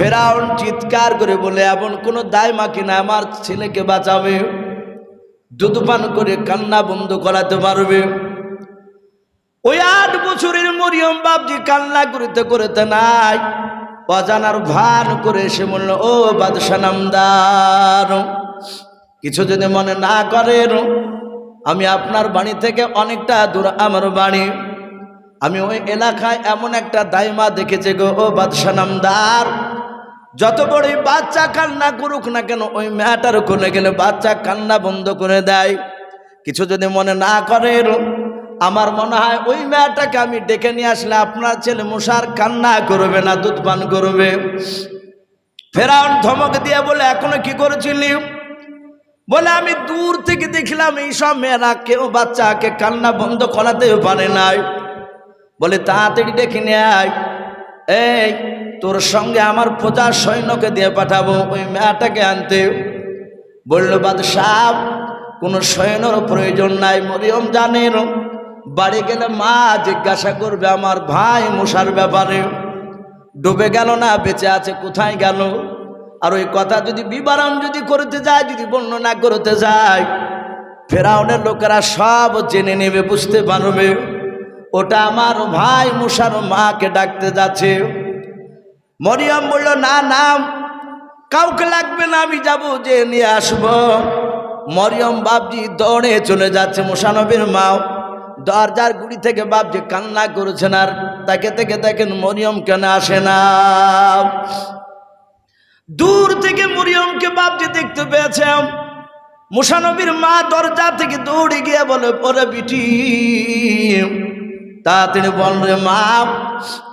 ফেরাউন চিৎকার করে বলে, এমন কোনো দায় মাকি না আমার ছেলেকে বাঁচাবে। দুধ পান করে কান্না বন্ধ করাতে পারবে। ওই আট বছরের মরিয়ম বাপজি কান্না করিতে করিতে নাই। অজানার ভান করে সে বলল, ও বাদশা নামদার, কিছু যদি মনে না করেন, আমি আপনার বাড়ি থেকে অনেকটা দূর আমার বাড়ি। আমি ওই এলাকায় এমন একটা দাইমা দেখেছি গো, ও বাদশা নামদার। যত বড়ই বাচ্চা কান্না করুক না কেন, ওই মেয়েটার কোলে গেলে বাচ্চা কান্না বন্ধ করে দেয়। কিছু যদি মনে না করেন আমার মনে হয় ওই মেয়েটাকে আমি ডেকে নিয়ে আসলে আপনার ছেলে মশার কান্না করবে না দুধ পান করবে। ফেরাউন ধমক দিয়ে বলে, এখনও কি করেছিলি? বলে, আমি দূর থেকে দেখলাম এইসব মেয়েরা কেউ বাচ্চাকে কান্না বন্ধ করাতেও পারে নাই। বলে, তাড়াতাড়ি ডেকে নেয় এই তোর সঙ্গে আমার প্রজা সৈন্যকে দিয়ে পাঠাবো, ওই মেয়েটাকে আনতে। বলল, বাদশাহ, কোনো সৈন্যর প্রয়োজন নাই, মরিয়ম জানেন বাড়ি গেলে মা জিজ্ঞাসা করবে আমার ভাই মশার ব্যাপারে। ডুবে গেল না, বেঁচে আছে, কোথায় গেল? আর ওই কথা যদি বিবরণ যদি করতে যায়, যদি বর্ণনা করতে যায়, ফেরাউনের লোকেরা সব জেনে নেবে, বুঝতে পারবে। ওটা আমার ভাই মুসার মাকে ডাকতে যাচ্ছে। মরিয়ম বলল, না নাম কাউকে লাগবে না, আমি যাব, যে নিয়ে আসব। মরিয়ম বাবজি দৌড়ে চলে যাচ্ছে মুসানবীর মাও। দরজার গুড়ি থেকে বাপজি কান্না করেছেন আর তাকে থেকে দেখেন মরিয়ম কেন আসে না। দূর থেকে মরিয়মকে বাপজি দেখতে পেয়েছে। মুসানবীর মা দরজা থেকে দৌড়ে গিয়ে বলে পরে বিটি তা তিনি বললে মা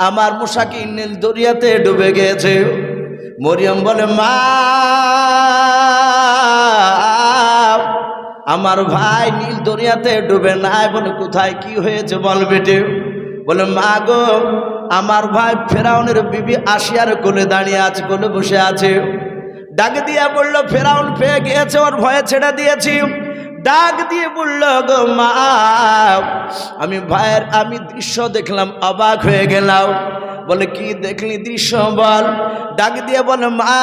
আমার মুসাকি নীল দরিয়াতে ডুবে গিয়েছে মরিয়ম বলে মা আমার ভাই নীল দরিয়াতে ডুবে নাই বলে কোথায় কি হয়েছে বল বেটে? বলে, মা গো, আমার ভাই ফেরাউনের বিবি আসিয়ার কোলে দাঁড়িয়ে আছে, কোলে বসে আছে। ডাক দিয়া বলল, ফেরাউন পেয়ে গিয়েছে, ওর ভয়ে ছেড়ে দিয়েছি। ডাক দিয়ে বলল, গো মা, আমি ভাইয়ের, আমি দৃশ্য দেখলাম, অবাক হয়ে গেলাম। বলে, কি দেখলি দৃশ্য বল? ডাক দিয়ে বলে, মা,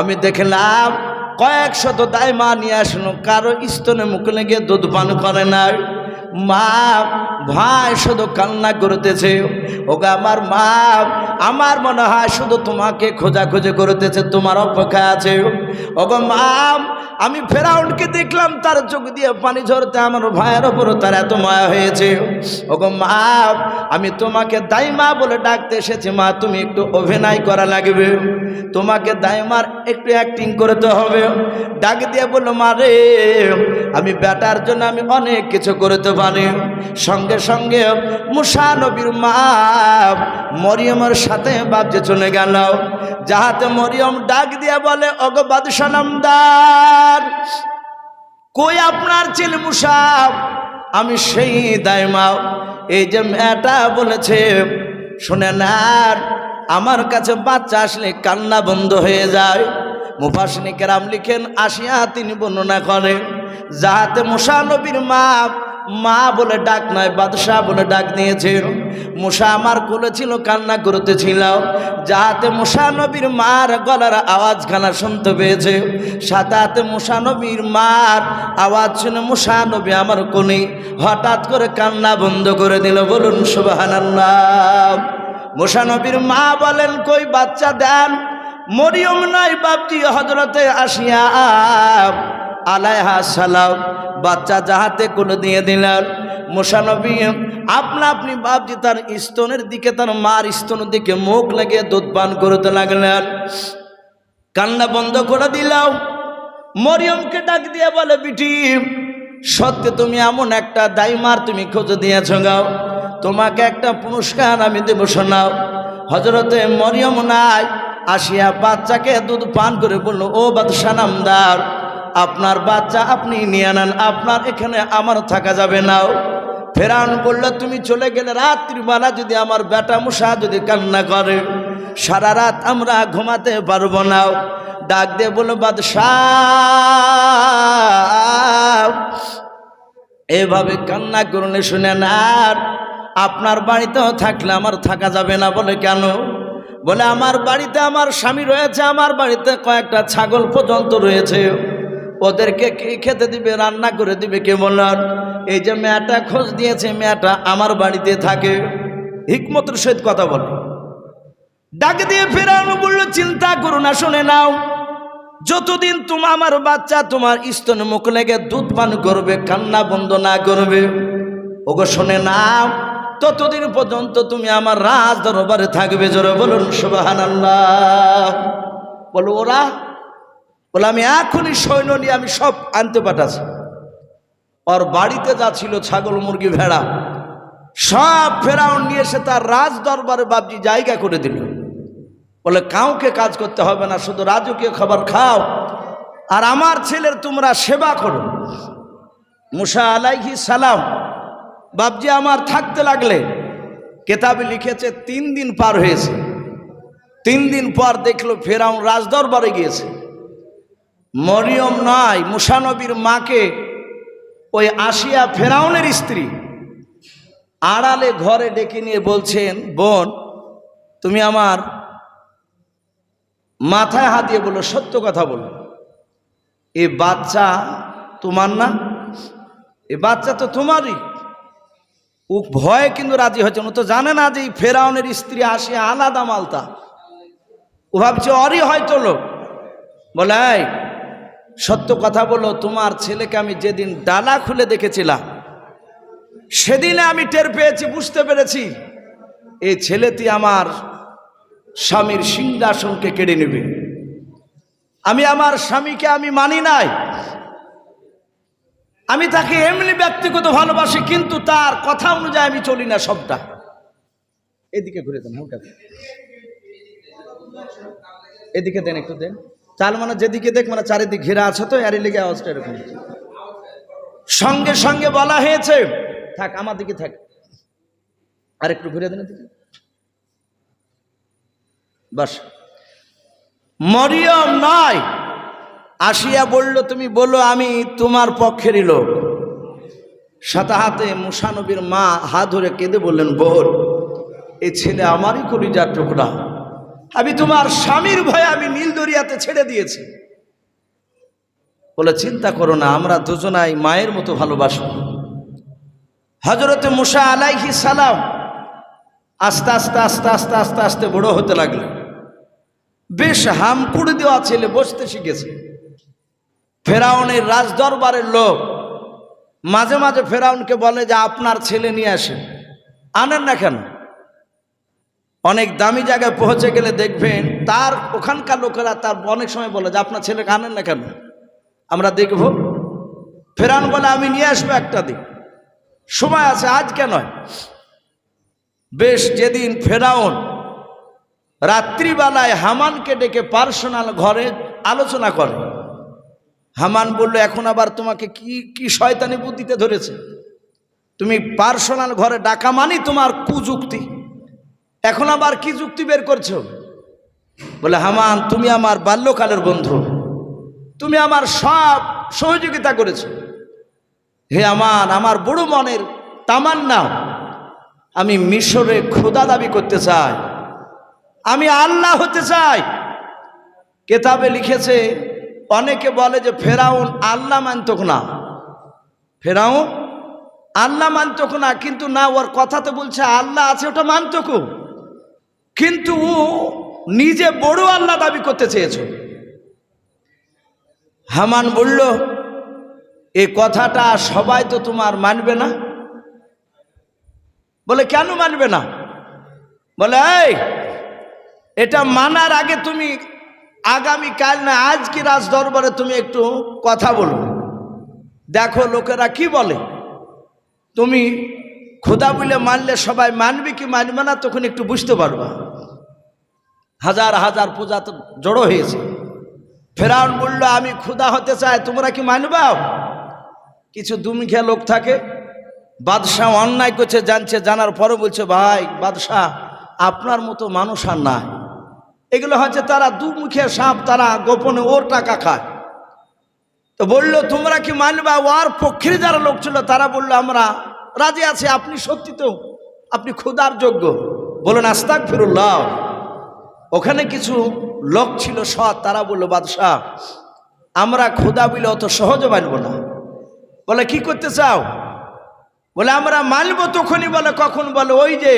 আমি দেখলাম, কয়েক শত দায় মা নিয়ে আসলো, কারও স্তনে মুখ লেগে দুধ পান করে না মা ভাই, শুধু কান্না করতেছে। ওকে আমার মা, আমার মনে হয় শুধু তোমাকে খোঁজাখুঁজি করতেছে, তোমার অপেক্ষা আছে। ওগো মা, আমি ফেরাউনকে দেখলাম, তার চোখ দিয়ে পানি ঝরতে আমার ভাইয়ের ওপরও তার এত মায়া হয়েছে। ওগো মা, আমি তোমাকে দাইমা বলে ডাকতে এসেছি, মা, তুমি একটু অভিনয় করা লাগবে। তোমাকে দাইমার একটু অ্যাক্টিং করতে হবে। ডাক দিয়ে বলল, মা রে, আমি বেটার জন্য আমি অনেক কিছু করতে পারি। সঙ্গে সঙ্গে মুসা নবীর মা মরিয়মের সাথে বাপজে চলে গেল। যাহাতে মরিয়ম ডাক দিয়ে বলে অগবাদ সালামদার কই আপনার ছেলে মুসাব আমি সেই দায়মা এই যে মেয়েটা বলেছে, শুনে আর আমার কাছে বাচ্চা আসলে কান্না বন্ধ হয়ে যায়। মুফাসিনী কেরাম লিখেন, আসিয়া তিনি বর্ণনা করেন, যাহাতে মুসা নবীর মা মা বলে ডাক নয়, বাদশাহ বলে ডাক নিয়েছেন মুসা আমার কোলে ছিল, কান্না করতেছিল যাহাতে মুসা নবীর মার গলার আওয়াজ খানা শুনতে পেয়েছে সাথে মুসা নবীর মার আওয়াজ শুনে মুসা নবী আমার কোলে হঠাৎ করে কান্না বন্ধ করে দিল। বলুন সুবাহান্লাহ মুসা নবীর মা বলেন, কই বাচ্চা দেন, মরিয়ম নয় বাপজি হজরতে আসিয়া। আলাইহা সালাম। বাচ্চা যাহাতে কোনো দিয়ে দিলেন মোশানবী আপনা আপনি বাপজি তার স্তনের দিকে, তার মার স্তনের দিকে মুখ লাগিয়ে দুধ পান করতে লাগলেন। কান্না বন্ধ করে দিলাম। মরিয়মকে ডাক দিয়ে বলে, বিটি, সত্যি তুমি এমন একটা দাইমার তুমি খোঁজ দিয়েছ গাও তোমাকে একটা পুরস্কার আমি দেব শোনাও হজরতে মরিয়ম নাই, আসিয়া বাচ্চাকে দুধ পান করে বলল, ও বাদশা নামদার আপনার বাচ্চা আপনি নিয়ে নেন, আপনার এখানে আমার থাকা যাবে নাও ফেরান বলল, তুমি চলে গেলে রাত্রিবেলা যদি আমার বেটা মশা যদি কান্না করে, সারা রাত আমরা ঘুমাতে পারব না। ডাক বলল, বাদশাহ, এভাবে কান্না করলে শুনে আর আপনার বাড়িতেও থাকলে আমার থাকা যাবে না। বলে, কেন? বলে, আমার বাড়িতে আমার স্বামী রয়েছে, আমার বাড়িতে কয়েকটা ছাগল পর্যন্ত রয়েছে। ওদেরকে খেতে দিবে, রান্না করে দিবে কে বললেন এই যে মেয়েটা খোঁজ দিয়েছে মেয়েটা আমার বাড়িতে থাকে। হিকমতের সহিত কথা বলে। ডাক দিয়ে ফেরানো বলল, চিন্তা করো না, শুনে নাও। যতদিন তোমার আমার বাচ্চা তোমার স্তন মুখ লেগে দুধ পান করবে, কান্না বন্ধ না করবে, ওগো শোনে নাও। ততদিন পর্যন্ত তুমি আমার রাজ দরবারে থাকবে, জোরে বলুন সুবাহান বলো, ওরা বলে, আমি এখনই সৈন্য নিয়ে আমি সব আনতে পাঠাচ্ছি। ওর বাড়িতে যা ছিল ছাগল, মুরগি, ভেড়া, সব ফেরাউন নিয়ে এসে তার রাজ দরবারে বাবজি জায়গা করে দিল। বলে, কাউকে কাজ করতে হবে না, শুধু রাজকীয় খাবার খাও আর আমার ছেলের তোমরা সেবা করো। মুসা আলাইহি সালাম বাবজি আমার থাকতে লাগলে কেতাবে লিখেছে, তিন দিন পার হয়েছে। তিন দিন পর দেখল ফেরাউন রাজদরবারে গিয়েছে। মরিয়ম নয় মুসানবীর মাকে ওই আসিয়া ফেরাউনের স্ত্রী আড়ালে ঘরে ডেকে নিয়ে বলছেন, বোন, তুমি আমার মাথায় হাত দিয়ে বলো, সত্য কথা বলো। এ বাচ্চা তোমার না? এ বাচ্চা তো তোমারই। ও ভয়ে কিন্তু রাজি হচ্ছে না। ও তো জানে না যে ফেরাউনের স্ত্রী আসে আলাদা মালতা। ও ভাবছে অরই হয়তো লোক বলে সত্য কথা বলো, তোমার ছেলেকে আমি যেদিন ডালা খুলে দেখেছিলাম, সেদিনে আমি টের পেয়েছি, বুঝতে পেরেছি, এই ছেলেটি আমার স্বামীর সিংহাসনকে কেড়ে নেবে। আমি আমার স্বামীকে আমি মানি নাই। আমি তাকে এমনি ব্যক্তিগত ভালোবাসি, কিন্তু তার কথা অনুযায়ী আমি চলি না সবটা। এদিকে ঘুরে দেন, হালকা এদিকে দেন, একটু দেন। চাল মানে যেদিকে দেখ মানে চারিদিক ঘেরা আছে তো এর লেগে আওয়াজটা এরকম। সঙ্গে সঙ্গে বলা হয়েছে, থাক, আমার দিকে থাক। আর একটু ঘুরে দেন এদিকে। বাস। মরিয়ম নয় আসিয়া বলল, তুমি বলো, আমি তোমার পক্ষেরই লোক। সাথে হাতে মুসানবীর মা হাত ধরে কেঁদে বললেন বোর এই ছেলে আমারই কলিজার টুকরা। আমি তোমার স্বামীর ভয়ে আমি নীল দরিয়াতে ছেড়ে দিয়েছি। বলে চিন্তা করো না, আমরা দুজনাই মায়ের মতো ভালোবাসব। হজরতে মুসা আলাইহি সালাম আস্তে আস্তে আস্তে আস্তে আস্তে আস্তে বড় হতে লাগল। বেশ হামকুড়ি দেওয়া ছেলে বসতে শিখেছে। ফেরাউনের রাজদরবারের লোক মাঝে মাঝে ফেরাউনকে বলে যে, আপনার ছেলে নিয়ে আসেন। আনেন না কেন? অনেক দামি জায়গায় পৌঁছে গেলে দেখবেন তার ওখানকার লোকেরা তার অনেক সময় বলে যে, আপনার ছেলেকে আনেন না কেন? আমরা দেখব। ফেরাউন বলে, আমি নিয়ে আসব একটা দিন। সময় আছে আজকে নয়? বেশ, যেদিন ফেরাউন রাত্রিবেলায় হামানকে ডেকে পার্সোনাল ঘরে আলোচনা করে। হামান বলল, এখন আবার তোমাকে কি কি শয়তানি বুদ্ধিতে ধরেছে? তুমি পার্সোনাল ঘরে ডাকা মানি তোমার কুযুক্তি। এখন আবার কি যুক্তি বের করছ? বলে, হামান, তুমি আমার বাল্যকালের বন্ধু। তুমি আমার সব সহযোগিতা করেছ। হে আমার আমার বড় মনের তামান্না, আমি মিশরে ক্ষুদা দাবি করতে চাই। আমি আল্লাহ হতে চাই। কেতাবে লিখেছে, অনেকে বলে যে, ফেরাউন আল্লাহ মানতক না। ফেরাউন আল্লাহ মানতক না, কিন্তু না, ওর কথাতে বলছে, আল্লাহ আছে, ওটা মানতক কিন্তু ও নিজে বড় আল্লাহ দাবি করতে চেয়েছ। হামান বলল এই কথাটা সবাই তো তোমার মানবে না? বলে, কেন মানবে না? বলে, এই, এটা মানার আগে তুমি আগামী কাল না আজকে রাজ দরবারে তুমি একটু কথা বলো। দেখো লোকেরা কি বলে। তুমি খোদা বলে মানলে সবাই মানবে কি মানবে না, তখন একটু বুঝতে পারবা। হাজার হাজার পূজা তো জড়ো হয়েছে। ফেরাউন বলল, আমি ক্ষুদা হতে চাই, তোমরা কি মানবাও কিছু দুমুখিয়া লোক থাকে, বাদশাহ অন্যায় করছে, জানছে, জানার পরে বলছে, ভাই, বাদশাহ, আপনার মতো মানুষ আর নাই। এগুলো হচ্ছে তারা দুমুখিয়া সাপ, তারা গোপনে ওর টাকা খায়। তো বলল, তোমরা কি মানবা? ওর পক্ষের যারা লোক ছিল, তারা বলল, আমরা রাজি আছে, আপনি সত্যি তো, আপনি ক্ষুদার যোগ্য। বলেন আস্তাক ফিরুল্লাহ ওখানে কিছু লোক ছিল সৎ, তারা বলল, বাদশাহ, আমরা খোদা বিলে অত সহজে মানব না। বলে, কি করতে চাও? বলে, আমরা মানব তখনই, বলে, কখন? বলে, ওই যে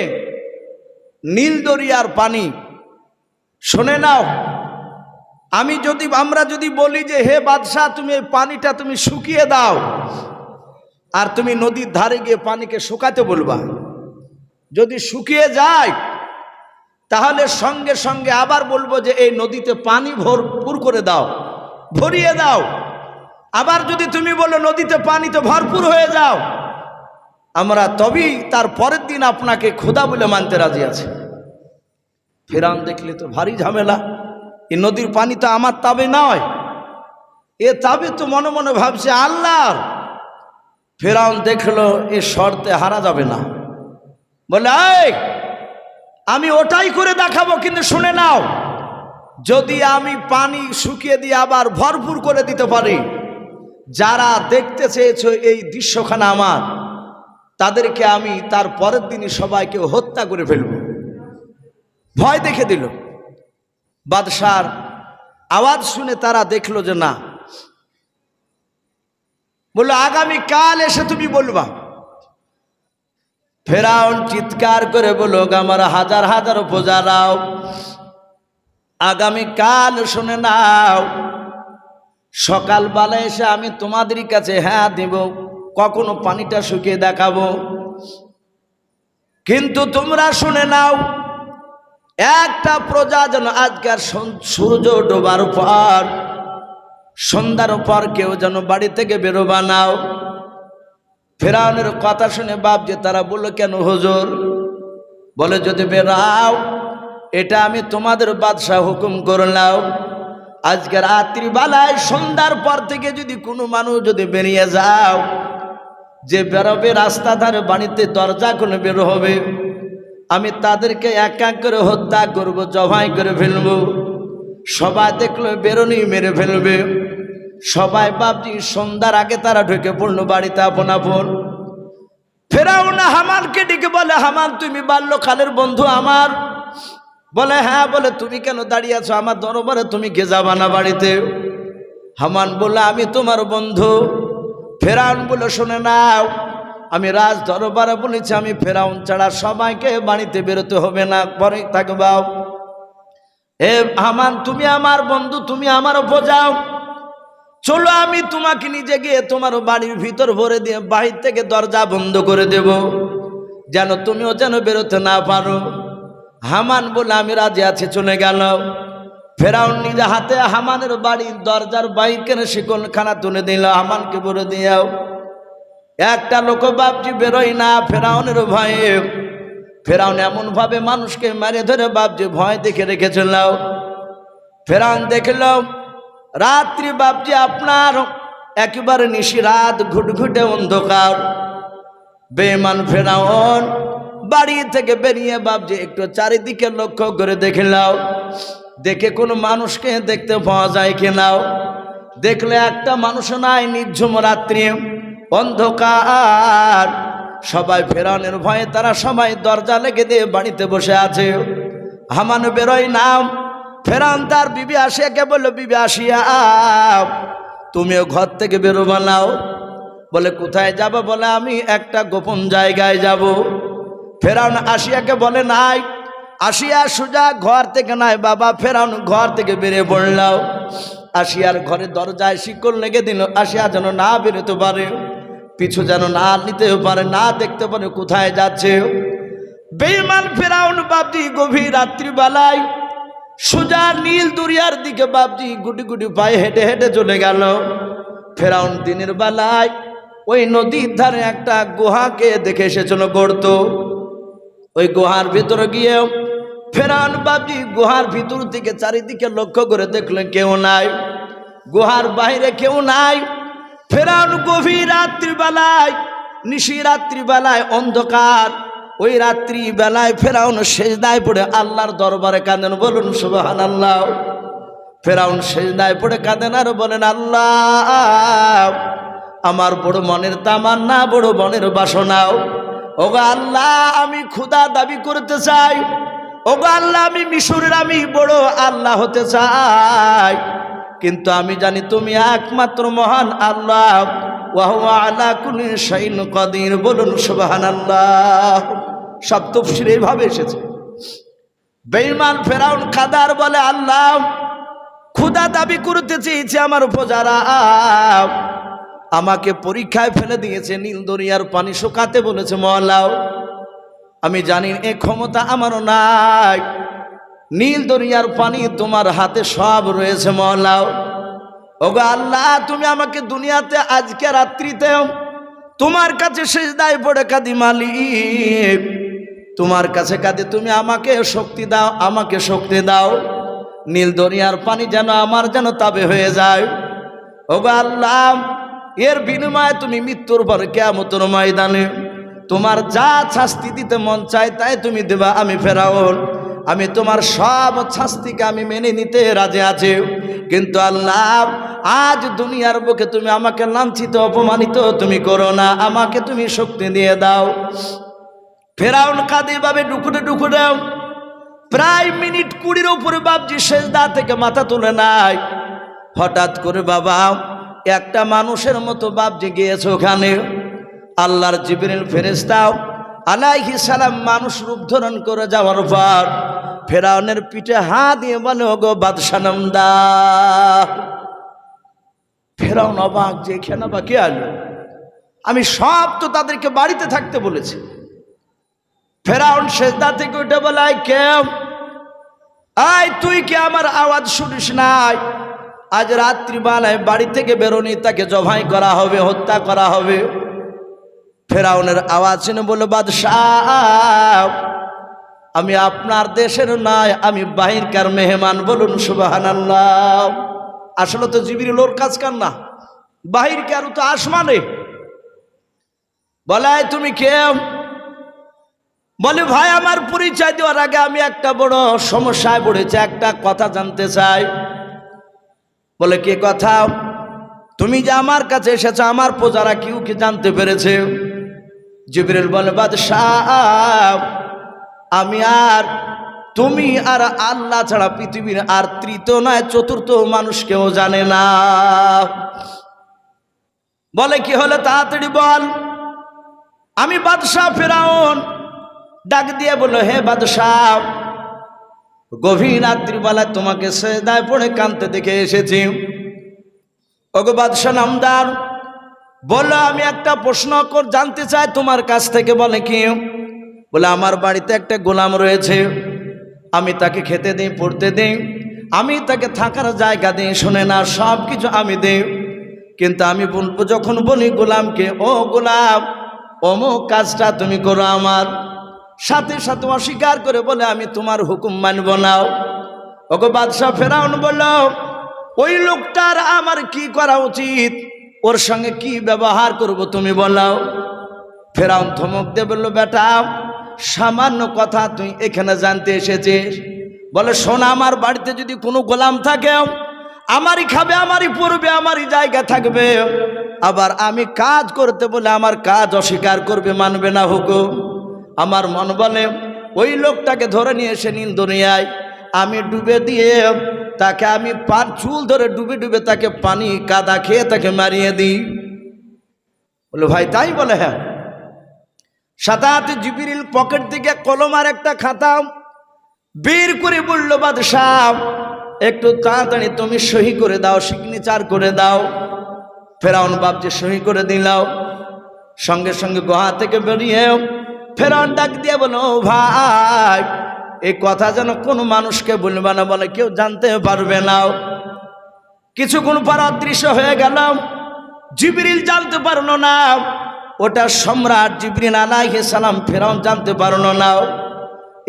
নীল দরিয়ার পানি। শোনে নাও, আমি যদি, আমরা যদি বলি যে, হে বাদশাহ, তুমি এই পানিটা তুমি শুকিয়ে দাও আর তুমি নদীর ধারে গিয়ে পানিকে শুকাতে বলবা। যদি শুকিয়ে যায়, তাহলে সঙ্গে সঙ্গে আবার বলব যে এই নদীতে পানি ভরপুর করে দাও, ভরিয়ে দাও। আবার যদি তুমি বলো নদীতে পানিতে ভরপুর হয়ে যাও, আমরা তবেই তার পরের দিন আপনাকে খোদা বলে মানতে রাজি আছে। ফেরান দেখলে তো ভারী ঝামেলা, এই নদীর পানি তো আমার তাবে নয়। এ তাবে তো মনে মনে ভাবছে আল্লাহর। ফেরাউন দেখল, এ শর্তে হারা যাবে না। বলে আমি ওটাই করে দেখাবো, কিন্তু শুনে নাও, যদি আমি পানি শুকিয়ে দিয়ে আবার ভরপুর করে দিতে পারি, যারা দেখতে চেয়েছো এই দৃশ্যখানা আমার, তাদেরকে আমি তার পরের দিনই সবাইকে হত্যা করে ফেলব। ভয় দেখে দিল। বাদশার আওয়াজ শুনে তারা দেখল যে না বলল, আগামী কাল এসে তুমি বলবা। ফেরাউন চিৎকার করে বলো আমার হাজার হাজার প্রজারাও আগামী কাল শুনে নাও, সকালবেলা এসে আমি তোমাদের কাছে হ্যাঁ দিব, কখনো পানিটা শুকিয়ে দেখাবো। কিন্তু তোমরা শুনে নাও, একটা প্রজা যেন আজকের সূর্য ডোবার পর সন্ধ্যার পর কেউ যেন বাড়ি থেকে বেরোবা নাও। ফেরাউনের কথা শুনে বাপ যে তারা বলল, কেন হুজুর? বলে, যদি বেরাও, এটা আমি তোমাদের বাদশাহ হুকুম করলাম। আজকে রাত্রিবেলায় সন্ধ্যার পর থেকে যদি কোনো মানুষ যদি বেরিয়ে যাও, যে বেরোবে রাস্তা ধারে বাড়িতে দরজা খুলে বের হবে। আমি তাদেরকে এক এক করে হত্যা করব, জবাই করে ফেলব। সবাই দেখল বেরোনি মেরে ফেলবে। সবাই বাপজি সন্ধ্যার আগে তারা ঢুকে পড়ল বাড়িতে আপন আপন। ফেরাও না হামানকে ডেকে বলে হামান তুমি বাল্যকালের বন্ধু আমার। বলে হ্যাঁ বলে, তুমি কেন দাঁড়িয়ে আছো? আমার দরবারে তুমি গে যাবা না বাড়িতে? হামান বলে, আমি তোমার বন্ধু। ফেরাউন বলে, শুনে নাও, আমি রাজ দরবারে বলেছি, আমি ফেরাউন ছাড়া সবাইকে বাড়িতে বেরোতে হবে না, পরে থাকবাও। এ হামান তুমি আমার বন্ধু, তুমি আমার বোঝাও চলো আমি তোমাকে নিজে গিয়ে তোমার বাড়ির ভিতর ভরে দিয়ে বাহির থেকে দরজা বন্ধ করে দেব, যেন তুমিও যেন বেরোতে না পারো। হামান বলে আমি রাজি আছি, চলে গেল। ফেরাউন নিজে হাতে হামানের বাড়ির দরজার বাইর কেনে শিকলখানা তুলে দিল। হামানকে বলে দিয়াও, একটা লোক বাপজি বেরোয় না ফেরাউনের ভয়ে। ফেরাউন এমনভাবে মানুষকে মারে ধরে বাপজি ভয় দেখে রেখেছিল। ফেরাউন দেখল রাত্রি বাপজি আপনার একেবারে নিশি রাত ঘুটঘুটে অন্ধকার। বেমান ফেরাউন, বাড়ি থেকে বেরিয়ে বাপজি একটু চারিদিকে লক্ষ্য করে দেখে নাও। দেখে কোনো মানুষকে দেখতে পাওয়া যায় কিনাও দেখলে একটা মানুষ নাই, নির্ঝুম রাত্রি, অন্ধকার। সবাই ফেরানোর ভয়ে তারা সবাই দরজা লেগে দিয়ে বাড়িতে বসে আছে। হামান বেরোয় নাম ফেরান তার বিবি আসিয়াকে বলল, বিবি আসিয়া তুমিও ঘর থেকে বেরোবা নাও। বলে, কোথায় যাব? বলে, আমি একটা গোপন জায়গায় যাব। ফেরাউন আসিয়াকে বলে, নাই। আসিয়া সুজা ঘর থেকে, নাই বাবা ফেরাউন ঘর থেকে বেরিয়ে পড়লাও আসিয়ার ঘরে দরজায় শিকল লেগে দিল। আসিয়া যেন না বেরোতে পারে, পিছু যেন না নিতে পারে, না দেখতে পারে কোথায় যাচ্ছে। বেইমান ফেরাউন বাপজি গভীর রাত্রিবেলায় সোজা নীল দুরিয়ার দিকে বাপজি গুটি গুটি পায়ে হেঁটে হেঁটে চলে গেল। ফেরাউন দিনের বেলায় ওই নদীর ধারে একটা গুহাকে দেখে এসেছিল গড়ত। ওই গুহার ভিতরে গিয়ে ফেরাউন বাপজি গুহার ভিতর থেকে চারিদিকে লক্ষ্য করে দেখলেন কেউ নাই। গুহার বাইরে কেউ নাই। ফেরাউন গভীর রাত্রিবেলায়, নিশি রাত্রিবেলায় অন্ধকার। ওই রাত্রি বেলায় ফেরাউন সেজদায় পড়ে আল্লাহর দরবারে কাঁদেন, বলুন সুবাহান আল্লাহ ফেরাউন সেজদায় পড়ে কাঁদেন আর বলেন, আল্লাহ, আমার বড় মনের তামান্না, বড় মনের বাসনাও ওগো আল্লাহ, আমি ক্ষুদা দাবি করতে চাই। ওগো আল্লাহ, আমি মিশরের আমি বড় আল্লাহ হতে চাই। কিন্তু আমি জানি তুমি একমাত্র মহান আল্লাহ। ওয়াহুয়া আলা কুলি শাইন কদির, বলুন সুবাহান সব তফসির এসেছে। বেইমান ফেরাউন কাদার বলে, আল্লাহ ক্ষুদা দাবি করতে চেয়েছে আমার প্রজারা আমাকে পরীক্ষায় ফেলে দিয়েছে, নীল দরিয়ার পানি শুকাতে বলেছে মহলাও আমি জানি এ ক্ষমতা আমারও নাই। নীল দরিয়ার পানি তোমার হাতে সব রয়েছে মহলাও ওগো আল্লাহ, তুমি আমাকে দুনিয়াতে আজকে রাত্রিতে তোমার কাছে শেষ দায় পড়ে কাঁদি মালিক। তোমার কাছে কাঁদে, তুমি আমাকে শক্তি দাও, আমাকে শক্তি দাও। নীল দরিয়ার পানি যেন আমার যেন তাবে হয়ে যায়। ওগো আল্লাহ, এর বিনিময়ে তুমি মৃত্যুর পর কেমতর ময়দানে তোমার যা শাস্তি দিতে মন চায় তাই তুমি দেবা আমি ফেরাউন। আমি তোমার সব শাস্তিকে আমি মেনে নিতে রাজি আছি। কিন্তু আল্লাহ, আজ দুনিয়ার বুকে তুমি আমাকে লাঞ্ছিত, অপমানিত তুমি করো না, আমাকে তুমি শক্তি দিয়ে দাও। ফেরাউন কাঁদে ভাবে ডুকুরে ডুকুরে, প্রায় মিনিট কুড়ির উপরে বাবজি সেজদা থেকে মাথা তুলে নাই হঠাৎ করে বাবা, একটা মানুষের মতো বাবজি গিয়েছে ওখানে। আল্লাহর জিবরিল ফেরেস্তাও আলাইহি সালাম মানুষ রূপ ধারণ করে যাওয়ার পর ফেরাউনের পিঠে হা দিয়ে বলে, ওগো বাদশানম দা ফেরাউন অবাক যে এখানে বা কে আলো? আমি সব তো তাদেরকে বাড়িতে থাকতে বলেছি। ফেরাউন সেজদা থেকে উঠে বলাই কেউ আয়, তুই কি? আমার আওয়াজ শুনিস নাই আজ রাত্রিবেলায় বাড়ি থেকে বেরোনি, তাকে জবাই করা হবে, হত্যা করা হবে। ফেরাউনের আওয়াজ শুনে বলে বাদশাহ আমি আপনার দেশের নাই, আমি বাহিরকার মেহমান বলুন সুবাহান আসলে তো জিবির লোর কাজ কার না? বাহির বাহিরকার তো আসমানে। বলায় তুমি কে বলে, ভাই, আমার পরিচয় দেওয়ার আগে আমি একটা বড় সমস্যায় পড়েছি, একটা কথা জানতে চাই। বলে, কে কথা? তুমি যে আমার কাছে এসেছ, আমার প্রজারা কেউ কি জানতে পেরেছে? জিবরিল বলে বাদ বাদশাহ আমি আর তুমি আর আল্লাহ ছাড়া পৃথিবীর আর তৃতীয় নয়, চতুর্থ মানুষ কেউ জানে না। বলে কি হলো তাড়াতাড়ি বল? আমি বাদশাহ ফেরাউন। ডাক দিয়ে বলল, হে বাদশাহ, গভীর রাত্রিবেলায় তোমাকে সেদায় পড়ে কানতে দেখে এসেছি। ওগো বাদশাহ নামদার, বলল, আমি একটা প্রশ্ন জানতে চাই তোমার কাছ থেকে, বলে কি বলে, আমার বাড়িতে একটা গোলাম রয়েছে। আমি তাকে খেতে দিই, পড়তে দিই। আমি তাকে থাকার জায়গা দিই, শোনে না সব কিছু আমি দিই। কিন্তু আমি বলব যখন বলি গোলামকে, ও গোলাম, অমুক কাজটা তুমি করো আমার। সাথে সাথে অস্বীকার করে বলে, আমি তোমার হুকুম মানব নাও ওকে বাদশাহ ফেরাউন বলল, ওই লোকটার আমার কি করা উচিত? ওর সঙ্গে কি ব্যবহার করব তুমি বলাও ফেরাউন থমক দিয়ে বলল, বেটা সামান্য কথা তুই এখানে জানতে এসেছিস। বলে, শোনা, আমার বাড়িতে যদি কোনো গোলাম থাকে, আমারই খাবে, আমারই পড়বে, আমারই জায়গা থাকবে। আবার আমি কাজ করতে বলে আমার কাজ অস্বীকার করবে, মানবে না, হুকুম। আমার মন বলে, ওই লোকটাকে ধরে নিয়ে এসে নিন দুনিয়ায়। আমি ডুবে দিয়ে তাকে আমি পান, চুল ধরে ডুবে ডুবে তাকে পানি, কাদা খেয়ে তাকে মারিয়ে দিই। বলে, ভাই, তাই বলে হ্যাঁ? সাতাত জিবিরিল পকেট থেকে কলমার একটা খাতা বের করে বলল, বাদশাহ, একটু তাড়াতাড়ি তুমি সহি করে দাও সিগনেচার করে দাও। ফেরাউন বাবজি সহি করে দিলাও সঙ্গে সঙ্গে গোহা থেকে বেরিয়ে ফেরাউন ডাক দিয়ে বলো ভাই এই কথা যেন কোনো মানুষকে বলবে না, বলে কেউ জানতে পারবে না। কিছুক্ষণ পর অদৃশ্য হয়ে গেল। জিবরিল জানতে পারল না। ওটা সম্রাট জিবরিন আলাইহি সালাম ফেরাউন জানতে পারল না।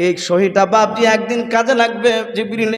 এই সহিটা বাপজি একদিন কাজে লাগবে জিবরিল